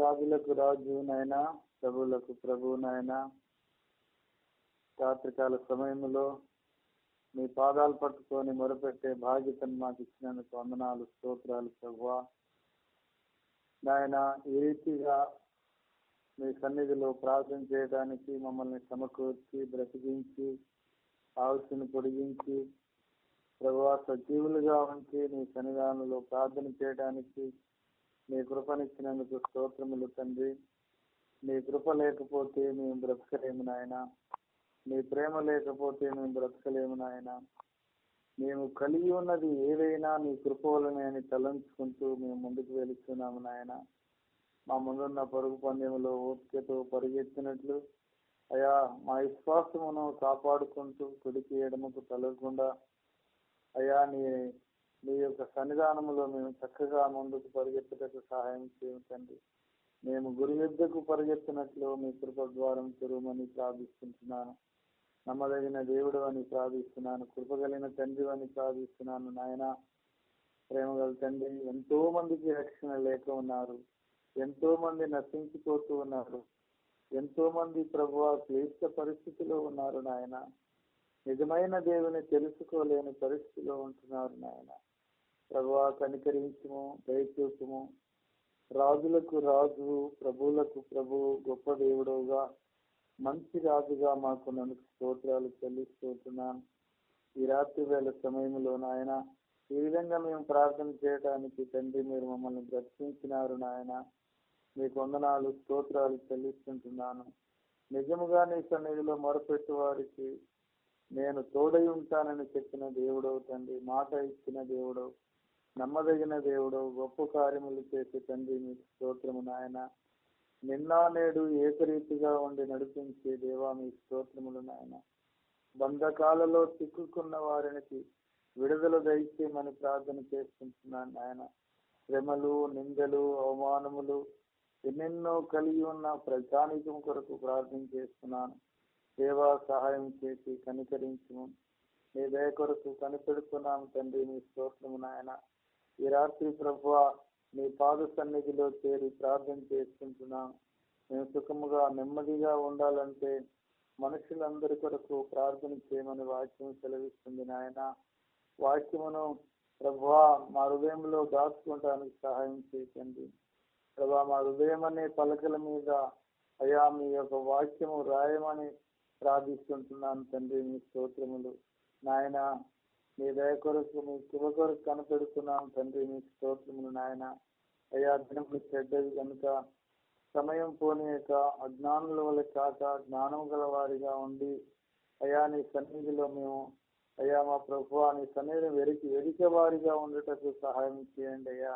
రాజులకు రాజు నాయన ప్రభువులకు ప్రభు నాయన రాత్రికాల సమయంలో మీ పాదాలు పట్టుకొని మొరపెట్టే బాధ్యతను మాకు ఇచ్చినందుకు వందనాలు స్తోత్రాలు ప్రభువా. నాయన ఈ రీతిగా మీ సన్నిధిలో ప్రార్థన చేయడానికి మమ్మల్ని సమకూర్చి బ్రతికించి ఆవుసిని పొడిగించి ప్రభువా సజీవులుగా ఉంచి మీ సన్నిధానంలో ప్రార్థన చేయడానికి మీ కృపనిచ్చినందుకు స్తోత్రములు తండ్రి. మీ కృప లేకపోతే మేము బ్రతకలేము నాయన. మీ ప్రేమ లేకపోతే మేము బ్రతకలేము నాయన. మేము కలిగి ఉన్నది ఏదైనా మీ కృప వలనే అని తలంచుకుంటూ మేము ముందుకు వెళుతున్నాము నాయన. మా ముందున్న పరుగు పందెంలో ఓపికతో పరిగెత్తినట్లు అయా మా విశ్వాసమును కాపాడుకుంటూ కుడికి ఎడమకు తలగకుండా అయా నీ మీ యొక్క సన్నిధానములో మేము చక్కగా ముందుకు పరిగెత్తటకు సహాయం చేయండి మేము గురి యుద్ధకు పరిగెత్తినట్లు మీ కృప ద్వారం తెరుమని ప్రార్థిస్తుంటున్నాను. నమ్మదగిన దేవుడు అని ప్రార్థిస్తున్నాను. కృపగలిగిన తండ్రి అని ప్రార్థిస్తున్నాను. నాయన ప్రేమ గల తండ్రి ఎంతో మందికి రక్షణ లేక ఉన్నారు. ఎంతో మంది నశించిపోతూ ఉన్నారు. ఎంతో మంది ప్రభు క్లిష్ట పరిస్థితిలో ఉన్నారు నాయన. నిజమైన దేవుని తెలుసుకోలేని పరిస్థితిలో ఉంటున్నారు నాయన. ప్రభు కనికరించము దయచూపుము రాజులకు రాజు ప్రభువులకు ప్రభు గొప్ప దేవుడుగా మంచి రాజుగా మాకు నన్ను స్తోత్రాలు చెల్లిస్తున్నాను ఈ రాత్రి వేళ సమయంలో నాయన ఈ విధంగా మేము ప్రార్థన చేయడానికి తండ్రి మీరు మమ్మల్ని బ్రతికించినారు నాయన. మీకు వందనాలు స్తోత్రాలు చెల్లిస్తుంటున్నాను. నిజముగా నీ సన్నిధిలో మొరపెట్టు వారికి నేను తోడై ఉంటానని చెప్పిన దేవుడవు తండ్రి మాట ఇచ్చిన దేవుడవు. నమ్మదగిన దేవుడు గొప్ప కార్యములు చేసే తండ్రి మీకు స్తోత్రము నాయన. నిన్న నేడు ఏకరీతిగా ఉండి నడిపించే దేవా మీ స్తోత్రములు నాయన. బంధకాలలో చిక్కుకున్న వారికి విడుదల దయచేయమని ప్రార్థన చేసుకుంటున్నాను నాయన. శ్రమలు నిందలు అవమానములు ఎన్నెన్నో కలిగి ఉన్న ప్రజానికం కొరకు ప్రార్థన చేస్తున్నాను. దేవా సహాయం చేసి కనికరించము. మీ దయ కొరకు కనిపెడుతున్నాము తండ్రి మీ స్తోత్రము నాయన. ఈ రాత్రి ప్రభు నీ పాద సన్నిధిలో చేరి ప్రార్థన చేసుకుంటున్నాం. మేము సుఖముగా నెమ్మదిగా ఉండాలంటే మనుషులందరి కొరకు ప్రార్థన చేయమని వాక్యం సెలవిస్తుంది నాయన. వాక్యమును ప్రభా మా హృదయంలో దాచుకోవటానికి సహాయం చేయండి. ప్రభా మా హృదయం అనే పలకల మీద అయా మీ యొక్క వాక్యము రాయమని ప్రార్థిస్తుంటున్నాను తండ్రి మీ స్తోత్రములు. నాయన మీ దయ కొరకు మీ కృప కొరకు కనపెడుతున్నాం తండ్రి మీ స్తోత్రములు నాయన. అయ్యా దినములు చెడ్డది కనుక సమయం పోనీయక అజ్ఞానుల వల్ల కాక జ్ఞానం గల వారిగా ఉండి అయ్యా నీ సన్నిధిలో మేము అయ్యా మా ప్రభు నీ సన్నిధిని వెరికి వెరికే వారిగా ఉండటకు సహాయం చేయండి అయ్యా.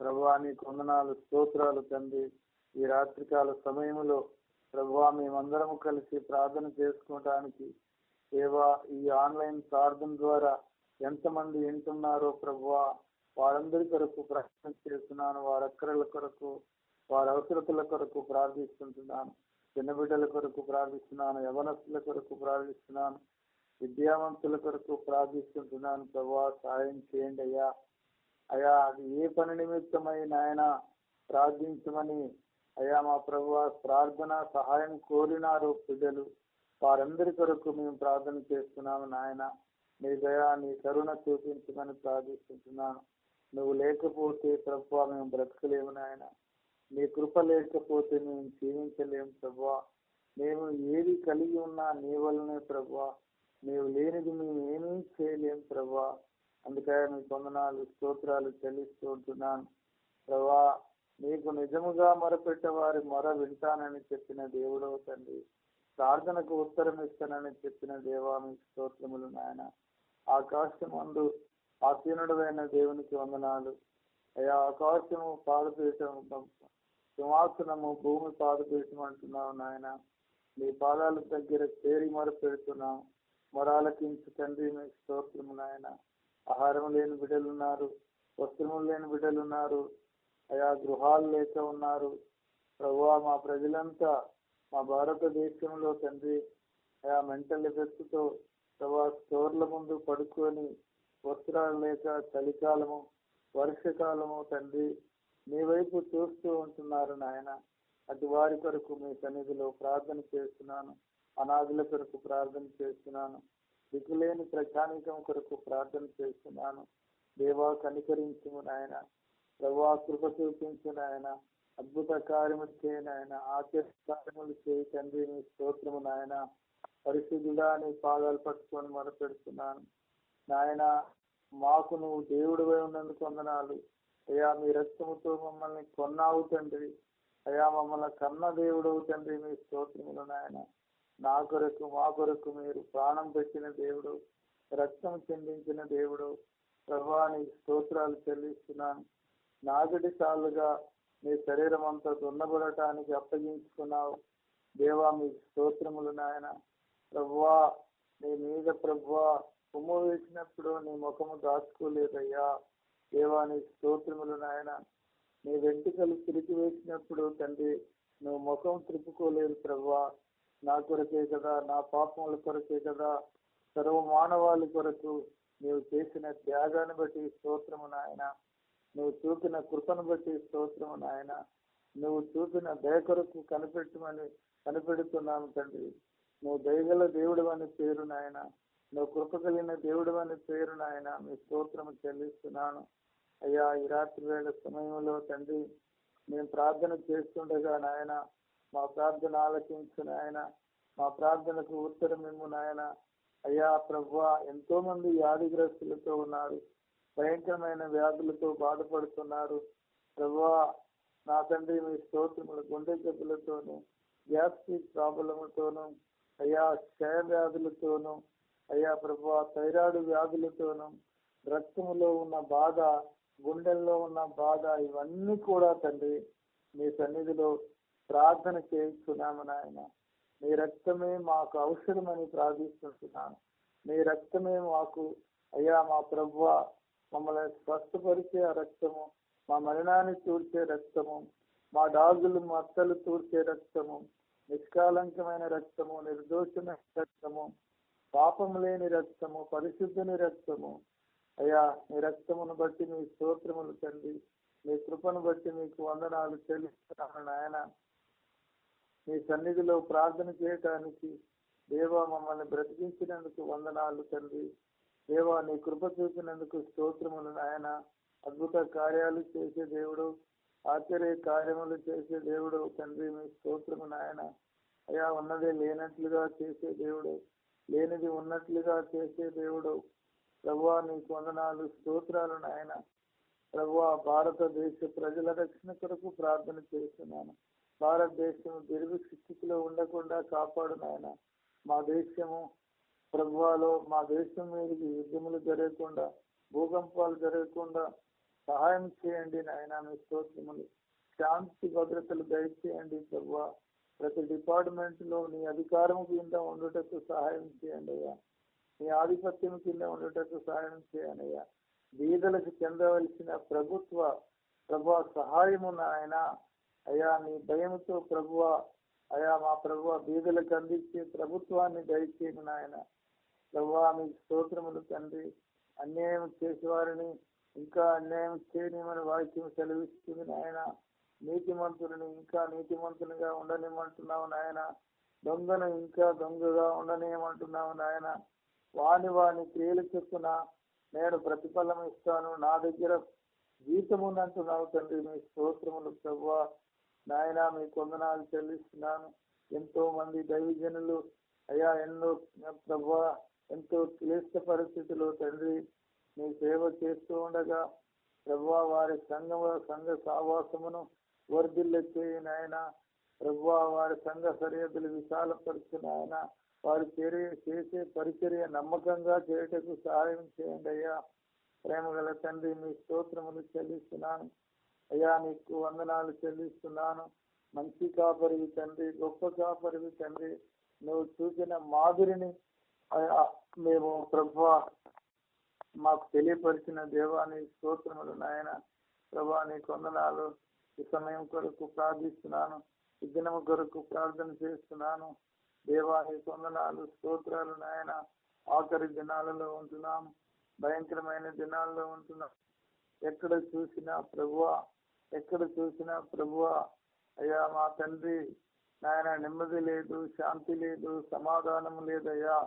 ప్రభు నీ కొందనాలు స్తోత్రాలు తండ్రి. ఈ రాత్రికాల సమయంలో ప్రభు మేమందరము కలిసి ప్రార్థన చేసుకోవటానికి దేవా ఈ ఆన్లైన్ ప్రార్థన ద్వారా ఎంతమంది వింటున్నారో ప్రభువా వారందరి కొరకు ప్రార్థన చేస్తున్నాను వారి అక్కరల కొరకు వారి అవసరతల కొరకు ప్రార్థిస్తుంటున్నాను చిన్న బిడ్డల కొరకు ప్రార్థిస్తున్నాను యవనస్తుల కొరకు ప్రార్థిస్తున్నాను విద్యావంతుల కొరకు ప్రార్థిస్తుంటున్నాను ప్రభా సాయం చేయండి అయ్యా. అయ్యా అది ఏ పని నిమిత్తమై నాయన ప్రార్థించమని అయ్యా మా ప్రభు ప్రార్థన సహాయం కోరినారు బిడ్డలు. వారందరి కొరకు మేము ప్రార్థన చేస్తున్నాము నాయన. నీ దయా నీ కరుణ చూపించమని ప్రార్థిస్తున్నాను. నువ్వు లేకపోతే ప్రభు మేము బ్రతకలేము నాయన. నీ కృప లేకపోతే మేము జీవించలేము ప్రభు. మేము ఏది కలిగి ఉన్నా నీ వల్లనే ప్రభు. నీవు లేనిది మేము ఏమీ చేయలేము ప్రభు. అందుకే మీ కొందనాలు స్తోత్రాలు చెల్లిస్తూ ఉంటున్నాను. ప్రభా నీకు నిజముగా మొరపెట్టే వారి మొర వింటానని చెప్పిన దేవుడు తండ్రి. ప్రార్థనకు ఉత్తరం ఇస్తానని చెప్పిన దేవా మీ స్తోత్రములు నాయన. ఆకాశం అందు ఆసీనుడైన దేవునికి వందనాలు. అయ్యా ఆకాశము పాదపీఠం సింహాసనము భూమి పాదపీఠం అంటున్నావు నాయన. మీ పాదాల దగ్గర చేరి మొర పెడుతున్నాం మొరాలకించి తండ్రి మీ స్తోత్రము నాయన. ఆహారం లేని బిడ్డలున్నారు వస్త్రములు లేని బిడ్డలు ఉన్నారు అయా గృహాలు లేక ఉన్నారు. ప్రభు మా ప్రజలంతా మా భారతదేశంలో తండ్రి ఆ మెంటల్ ఎఫెక్ట్తో ప్రభా స్టోర్ల ముందు పడుకొని వస్త్రాలు లేక చలికాలము వర్షకాలము తండ్రి మీ వైపు చూస్తూ ఉంటున్నారు నాయన. అటు వారి కొరకు మీ సన్నిధిలో ప్రార్థన చేస్తున్నాను. అనాథుల కొరకు ప్రార్థన చేస్తున్నాను. దిగులేని ప్రజానికం కొరకు ప్రార్థన చేస్తున్నాను. దేవా కనికరించుము నాయన. ప్రభా కృప చూపించు నాయన. అద్భుత కార్యములు చేయని ఆయన ఆశ్చర్య కార్యములు చేయి తండ్రి నీ స్తోత్రము నాయన. పరిశుద్ధుడా నీ పాదాలు పట్టుకొని మొరపెడుతున్నాను. నాయన మాకు నువ్వు దేవుడివై ఉన్నందుకు వందనాలు. అయ్యా మీ రక్తముతో మమ్మల్ని కొన్నావు తండ్రి. అయ్యా మమ్మల్ని కన్న దేవుడవు తండ్రి మీ స్తోత్రములు నాయన. నా కొరకు మా కొరకు మీరు ప్రాణం పెట్టిన దేవుడు రక్తం చెందించిన దేవుడు. ప్రభా నీ స్తోత్రాలు చెల్లిస్తున్నాను. నాగటి సార్లుగా నీ శరీరం అంతా దున్నబడటానికి అప్పగించుకున్నావు. దేవా మీ స్తోత్రములు నాయన. ప్రవ్వా నీ మీద ప్రవ్వా ఉమ్ము వేసినప్పుడు నీ ముఖము దాచుకోలేదయ్యా. దేవా నీ స్తోత్రములు నాయన. నీ వెంట్రుకలు తిరిగి వేసినప్పుడు తండ్రి నువ్వు ముఖం త్రిప్పుకోలేదు ప్రవ్వా. నా కొరకే కదా నా పాపముల కొరకే కదా సర్వ మానవాళి కొరకు నీవు చేసిన త్యాగాన్ని బట్టి స్తోత్రము నాయన. నువ్వు చూపిన కృపను బట్టి స్తోత్రం నాయన. నువ్వు చూపిన దయ కొరకు కనిపెట్టమని కనిపెడుతున్నాను తండ్రి. నువ్వు దయగల దేవుడు అని పేరు నాయన. నువ్వు కృప కలిగిన దేవుడు అని పేరు నాయన. మీ స్తోత్రం చెల్లిస్తున్నాను. అయ్యా ఈ రాత్రి వేళ సమయంలో తండ్రి మేము ప్రార్థన చేస్తుండగా నాయన మా ప్రార్థన ఆలకించు నాయన. మా ప్రార్థనకు ఉత్తరం ఇమ్ము నాయన. అయ్యా ప్రభు ఎంతో మంది వ్యాధిగ్రస్తులతో ఉన్నారు. భయంకరమైన వ్యాధులతో బాధపడుతున్నారు. ప్రభా నా తండ్రి మీ స్తోత్రములు గుండె జబ్బులతోనూ గ్యాస్ట్రిక్ ప్రాబ్లముతోనూ అయ్యా క్షయ వ్యాధులతోనూ అయ్యా ప్రభా థైరాయిడ్ వ్యాధులతోనూ రక్తములో ఉన్న బాధ గుండెల్లో ఉన్న బాధ ఇవన్నీ కూడా తండ్రి మీ సన్నిధిలో ప్రార్థన చేయించున్నాము నాయన. మీ రక్తమే మాకు అవసరమని ప్రార్థిస్తున్నాను మీ రక్తమే మాకు అయ్యా మా ప్రభు మమ్మల్ని స్వస్థపరిచే ఆ రక్తము మా మరణాన్ని తూర్చే రక్తము మా డాగులు మత్తలు తూర్చే రక్తము నిష్కాలంకమైన రక్తము నిర్దోషమైన రక్తము పాపం లేని రక్తము పరిశుద్ధుని రక్తము. అయ్యా మీ రక్తమును బట్టి మీ స్తోత్రములు తండ్రి మీ కృపను బట్టి మీకు వందనాలు చెల్లిస్తున్నాను నాయన. మీ సన్నిధిలో ప్రార్థన చేయటానికి దేవ మమ్మల్ని బ్రతికించినందుకు వందనాలు తండ్రి దేవా నీ కృప చూసినందుకు స్తోత్రములు నాయన. అద్భుత కార్యాలు చేసే దేవుడు ఆశ్చర్య కార్యములు చేసే దేవుడు తండ్రి మీ స్తోత్రము నాయన. అయా ఉన్నదే లేనట్లుగా చేసే దేవుడు లేనిది ఉన్నట్లుగా చేసే దేవుడు. ప్రభువా నీ వందనాలు స్తోత్రాలు నాయన. ప్రభువా భారతదేశ ప్రజల రక్షణ కొరకు ప్రార్థన చేస్తున్నాను. భారతదేశం దుర్భి స్థితిలో ఉండకుండా కాపాడు నాయన. మా దేశము ప్రభువాలో మా దేశం మీదకి యుద్ధములు జరగకుండా భూకంపాలు జరగకుండా సహాయం చేయండి నాయన మీ స్తోత్రములు. శాంతి భద్రతలు దయచేయండి ప్రభు ప్రతి డిపార్ట్మెంట్లో నీ అధికారం కింద ఉండటకు సహాయం చేయండి అయ్యా. నీ ఆధిపత్యం కింద ఉండటకు సహాయం చేయండి అయ్యా. బీదలకు చెందవలసిన ప్రభుత్వ ప్రభు సహాయము నాయన అయ్యా నీ భయముతో ప్రభువ అయా మా ప్రభువ బీదలకు అందించే ప్రభుత్వాన్ని దయచేయను నాయన. ప్రభా మీ స్తోత్రములు తండ్రి. అన్యాయం చేసేవారిని ఇంకా అన్యాయం చేయనిమని వాక్యం సెలవిస్తుంది నాయన. నీతిమంతులను ఇంకా నీతిమంతులుగా ఉండనిమంటున్నావు నాయన. దొంగను ఇంకా దొంగగా ఉండనియమంటున్నావు నాయన. వాని వాని క్రియలు చెప్పున నేను ప్రతిఫలం ఇస్తాను. నా దగ్గర జీతముందంటున్నావు తండ్రి. మీ స్తోత్రములు ప్రభువా నాయన మీ కొందనాలు చెల్లిస్తున్నాను. ఎంతో మంది దైవజనులు అయ్యా ఎన్నో ప్రభువా ఎంతో క్లిష్ట పరిస్థితులు తండ్రి మీ సేవ చేస్తూ ఉండగా ప్రభువా వారి సంఘ సంఘ సావాసమును వర్ధిల్ల చేయి నాయన వారి సంఘ సరిహద్దులు విశాలపరిచిన ఆయన వారి చర్య చేసే పరిచర్య నమ్మకంగా చేయటకు సహాయం చేయండి అయ్యా. ప్రేమ గల తండ్రి మీ స్తోత్రములు చెల్లిస్తున్నాను. అయ్యా నీకు వందనాలు చెల్లిస్తున్నాను. మంచి కాపరివి తండ్రి గొప్ప కాపరివి తండ్రి. నువ్వు చూసిన మాదిరిని అయ్యా మేము ప్రభు మాకు తెలియపరిచిన దేవాని స్తోత్రములు నాయన ప్రభా నీ కొందనాలు ఈ సమయం కొరకు ప్రార్థిస్తున్నాను ఈ దినము కొరకు ప్రార్థన చేస్తున్నాను. దేవాని కొందనాలు స్తోత్రాలు నాయన ఆఖరి దినాలలో ఉంటున్నాం భయంకరమైన దినాల్లో ఉంటున్నాం. ఎక్కడ చూసినా ప్రభువా ఎక్కడ చూసినా ప్రభువా అయ్యా మా తండ్రి నాయన నెమ్మది లేదు శాంతి లేదు సమాధానం లేదయ్యా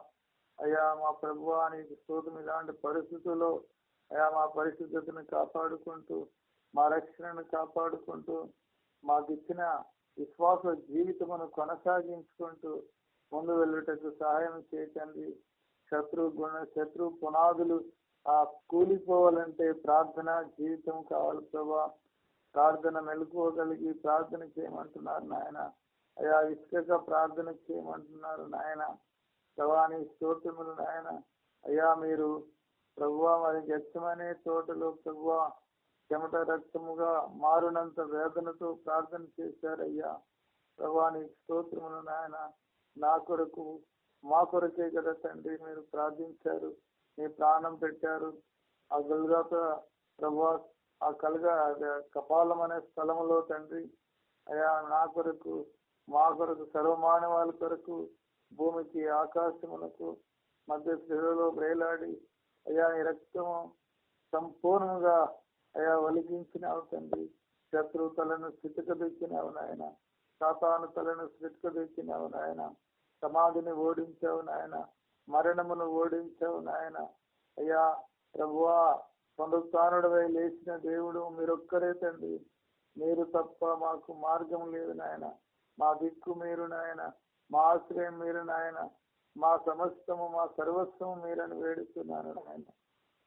అయ్యా మా ప్రభు నీకు స్తోత్రం. ఇలాంటి పరిస్థితుల్లో అయ్యా మా పరిశుద్ధతను కాపాడుకుంటూ మా రక్షణను కాపాడుకుంటూ మాకు ఇచ్చిన విశ్వాస జీవితమును కొనసాగించుకుంటూ ముందు వెళ్ళుటకు సహాయం చేయకండి శత్రు గుణ శత్రు పునాదులు ఆ కూలిపోవాలంటే ప్రార్థన జీవితం కావాలి ప్రభా. ప్రార్థన మెలుకోగలిగి ప్రార్థన చేయమంటున్నారు నాయన. అయ్యా ఇసుకగా ప్రార్థన చేయమంటున్నారు నాయన. ప్రభాని స్తోత్రములు నాయన. అయ్యా మీరు ప్రభువ మరి గచ్చమనే తోటలో ప్రభువా చెమట రక్తముగా మారునంత వేదనతో ప్రార్థన చేశారయ్యా. ప్రభాని స్తోత్రములు నాయన నా కొరకు మా కొరకే కదా తండ్రి మీరు ప్రార్థించారు మీ ప్రాణం పెట్టారు. ఆ గల్గాత ప్రభు ఆ కలగా కపాలం అనే స్థలములో తండ్రి. అయ్యా నా కొరకు మా కొరకు సర్వమానవాళి కొరకు భూమికి ఆకాశమునకు మధ్య స్థిరలో వేలాడి అయా నీ రక్తము సంపూర్ణంగా అయ్యా ఒలిగించినావు తండ్రి. శత్రు తలను స్థితికదెక్కినావు నాయన. సాతాను తలను స్థితికదెక్కినావు నాయన. సమాధిని ఓడించావు నాయన. మరణమును ఓడించావు నాయన. అయ్యా ప్రభువా పునరుత్డవై లేచిన దేవుడు మీరొక్కరే తండ్రి. మీరు తప్ప మాకు మార్గం లేదు నాయన. మా దిక్కు మీరు నాయన మా ఆశ్రయం మీరు నాయన మా సమస్తము మా సర్వస్వము మీరని వేడుతున్నాను నాయన.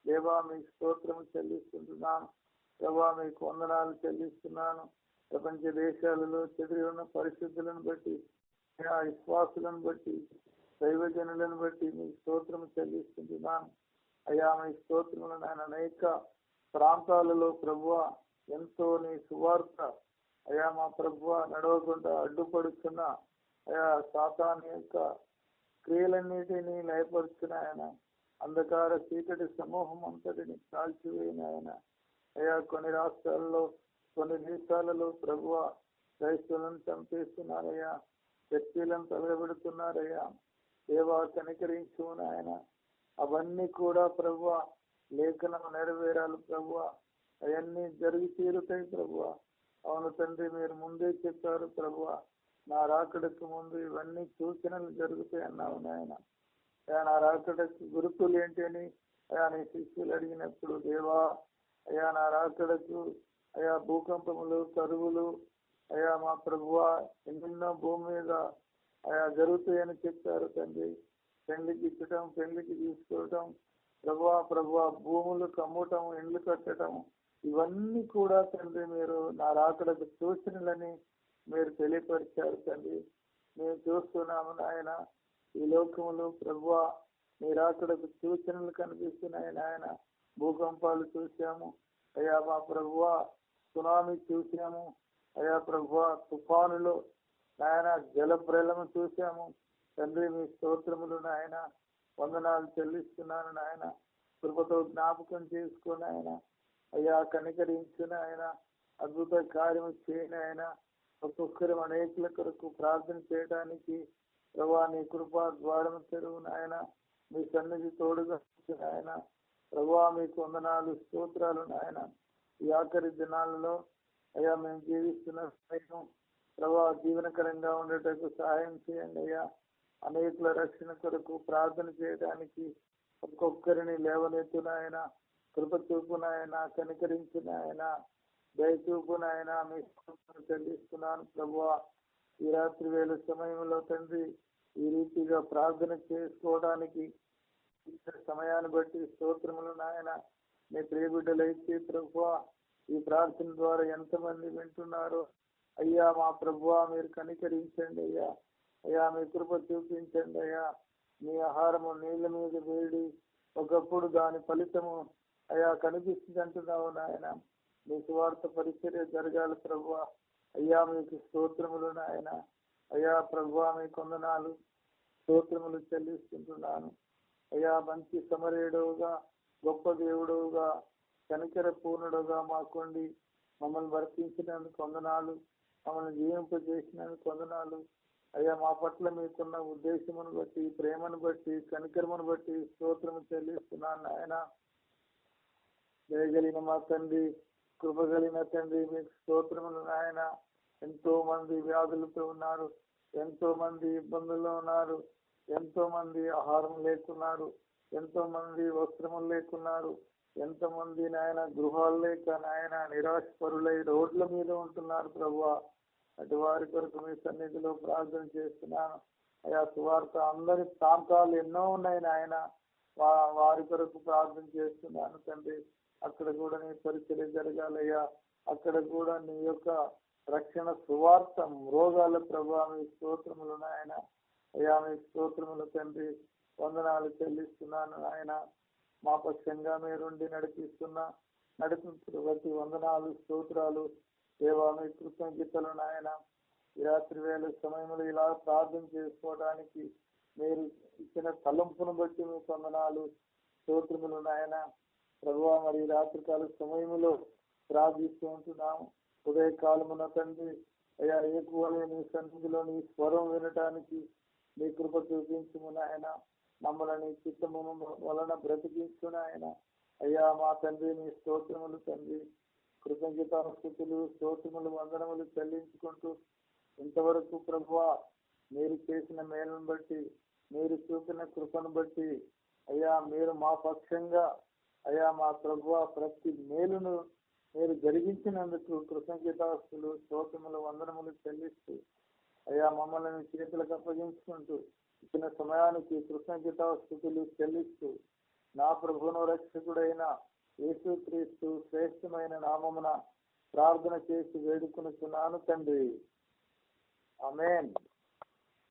దేవా మీకు స్తోత్రం చెల్లిస్తుంటున్నాను. దేవా మీకు వందనాలు చెల్లిస్తున్నాను. ప్రపంచ దేశాలలో చెదిరి ఉన్న పరిస్థితులను బట్టి ఆ విశ్వాసులను బట్టి దైవజనులను బట్టి మీకు స్తోత్రం చెల్లిస్తుంటున్నాను. అయ్యా మీ స్తోత్రములను నాయన అనేక ప్రాంతాలలో ప్రభువ ఎంతో నీ సువార్త అయ్యా మా ప్రభువ నడవకుండా అడ్డుపడుతున్న అయా సాతాన్ యొక్క క్రియలన్నిటినీ లయపరుచున్న ఆయన అంధకార చీకటి సమూహం అంతటిని కాల్చివేయన ఆయన. అయా కొన్ని రాష్ట్రాల్లో కొన్ని దేశాలలో ప్రభువ క్రైస్తవులను చంపేస్తున్నారయ్యా చర్చీలను తగలబెడుతున్నారయ్యా దేవా కనికరించు ఆయన. అవన్నీ కూడా ప్రభువ లేఖనం నెరవేరాలి ప్రభువ అవన్నీ జరిగి తీరుతాయి ప్రభువ అవును తండ్రి మీరు ముందే చెప్పారు ప్రభువ నా రాకడకు ముందు ఇవన్నీ సూచనలు జరుగుతాయి అన్నావు నాయన. అయ్యా నా రాకడకు గురుతులు ఏంటని? అయా నీ శిష్యులు అడిగినప్పుడు దేవా అయ్యా నా రాకడకు అయా భూకంపములు కరువులు అయా మా ప్రభువ ఎన్నెన్నో భూమి మీద అయా జరుగుతాయని చెప్పారు తండ్రి. పెళ్ళికి ఇచ్చటం పెళ్ళికి తీసుకోవటం ప్రభువా ప్రభువా భూములు కమ్మటం ఇండ్లు కట్టడం ఇవన్నీ కూడా తండ్రి మీరు నా రాకడకు సూచనలని మీరు తెలియపరిచారు తండ్రి. మేము చూస్తున్నాము నాయన ఈ లోకములు ప్రభువ మీరాకడకు సూచనలు కనిపిస్తున్నాయి నాయన. భూకంపాలు చూసాము అయ్యా మా ప్రభువ సునామీ చూసాము అయ్యా ప్రభువ తుఫానులు నాయన జలప్రలము చూసాము తండ్రి మీ స్తోత్రములు నాయన వందనాలు చెల్లిస్తున్నాను నాయన. కృపతో జ్ఞాపకం చేసుకుని ఆయన అయ్యా కనికరించిన ఆయన అద్భుత కార్యం చేయని ఆయన ఒక్కొక్కరు అనేకుల కొరకు ప్రార్థన చేయడానికి ప్రభా నీ కృపా ద్వారం తెరువు నాయన మీ సన్నిధి తోడుగా ఆయన. ప్రభా మీకు వందనాలు స్తోత్రాలు నాయన. ఈ ఆఖరి దినాలలో అయ్యా మేము జీవిస్తున్న సమయం ప్రభా జీవనకరంగా ఉండేటకు సహాయం చేయండి అయ్యా. అనేకుల రక్షణ కొరకు ప్రార్థన చేయడానికి ఒక్కొక్కరిని లేవనెత్తున ఆయన కృప చూపునాయన కనికరించిన ఆయన దయచూపునాయన మీ చెల్లిస్తున్నాను ప్రభు ఈ రాత్రి వేళ సమయంలో తండ్రి ఈ రీతిగా ప్రార్థన చేసుకోవడానికి ఇచ్చిన సమయాన్ని బట్టి స్తోత్రములు నాయన. మీ ప్రియబిడ్డలైతే ప్రభు ఈ ప్రార్థన ద్వారా ఎంతమంది వింటున్నారో అయ్యా మా ప్రభు మీరు కనికరించండి అయ్యా. అయ్యా మీ కృప చూపించండి అయ్యా. మీ ఆహారము నీళ్ళ మీద వేడి ఒకప్పుడు దాని ఫలితము అయ్యా కనిపిస్తుంది అంటున్నావు నాయన. మీ సువార్త పరిచర్య జరగాలి ప్రభు అయ్యా మీకు స్తోత్రములు నాయన. అయ్యా ప్రభు మీ కొందనాలు స్తోత్రములు చెల్లిస్తుంటున్నాను. అయ్యా మంచి సమరేడవుగా గొప్ప దేవుడుగా కనికర పూర్ణుడుగా మాకుండి. మమ్మల్ని వర్తించినందుకు వందనాలు మమ్మల్ని జీవింపజేసినందుకు వందనాలు అయ్యా మా పట్ల మీకున్న ఉద్దేశమును బట్టి ప్రేమను బట్టి కనికరమును బట్టి స్తోత్రము చెల్లిస్తున్నాను ఆయన చేయగలిగిన మా తండ్రి కృపగలిగిన తండ్రి మీకు స్తోత్రములు నాయన. ఎంతో మంది వ్యాధులతో ఉన్నారు ఎంతో మంది ఇబ్బందుల్లో ఉన్నారు ఎంతో మంది ఆహారం లేకున్నారు ఎంతో మంది వస్త్రములు లేకున్నారు ఎంతో మంది నాయన గృహాలు లేక నాయన నిరాశపరులై రోడ్ల మీద ఉంటున్నారు ప్రభు అటు వారి కొరకు మీ సన్నిధిలో ప్రార్థన చేస్తున్నాను. అయా సువార్త అందరి ప్రాంతాలు ఎన్నో ఉన్నాయి నాయన. వారి కొరకు ప్రార్థన చేస్తున్నాను తండ్రి. అక్కడ కూడా నీ పరిచర్య జరగాలయ్యా. అక్కడ కూడా నీ యొక్క రక్షణ సువార్త రోగాల ప్రభావ మీ స్తోత్రములు నాయన. అయ్యా మీ స్తోత్రములు తండ్రి వందనాలు చెల్లిస్తున్నాను ఆయన మా పక్షంగా మీరుండి నడిపిస్తున్న నడిపించిన ప్రతి వందనాలు స్తోత్రాలు దేవా మీ కృతజ్ఞతలు నాయన. ఈ రాత్రి వేళ సమయంలో ఇలా ప్రార్థన చేసుకోవడానికి మీరు ఇచ్చిన తలంపును బట్టి మీ వందనాలు స్తోత్రములు నాయన. ప్రభువా మరి రాత్రికాల సమయంలో ప్రార్థిస్తూ ఉంటున్నాము. ఉదయకాలమున తండ్రి అయ్యా ఏకువలే నీ సన్నిధిలో నీ స్వరం వినటానికి నీ కృప చూపించుము నాయన. మమ్మల్ని చిత్తము వలన బ్రతికించు నాయన. అయ్యా మా తండ్రి నీ స్తోత్రములు తండ్రి. కృతజ్ఞత స్తోత్రములు వందనములు చెల్లించుకుంటూ ఇంతవరకు ప్రభువా మీరు చేసిన మేలును బట్టి మీరు చూపిన కృపను బట్టి అయ్యా మీరు మా పక్షంగా అయ్యా మా ప్రభు ప్రతి మేలును మీరు జరిగించినందుకు కృతజ్ఞతాస్తులు స్తోత్రములు వందనములు చెల్లిస్తూ అయ్యా మమ్మల్ని మీ చేతులకు అప్పగించుకుంటూ ఇచ్చిన సమయానికి కృతజ్ఞతాస్థుతులు చెల్లిస్తూ నా ప్రభును రక్షకుడైన యేసుక్రీస్తు శ్రేష్టమైన నామమున ప్రార్థన చేసి వేడుకునుతున్నాను తండ్రి. అమేన్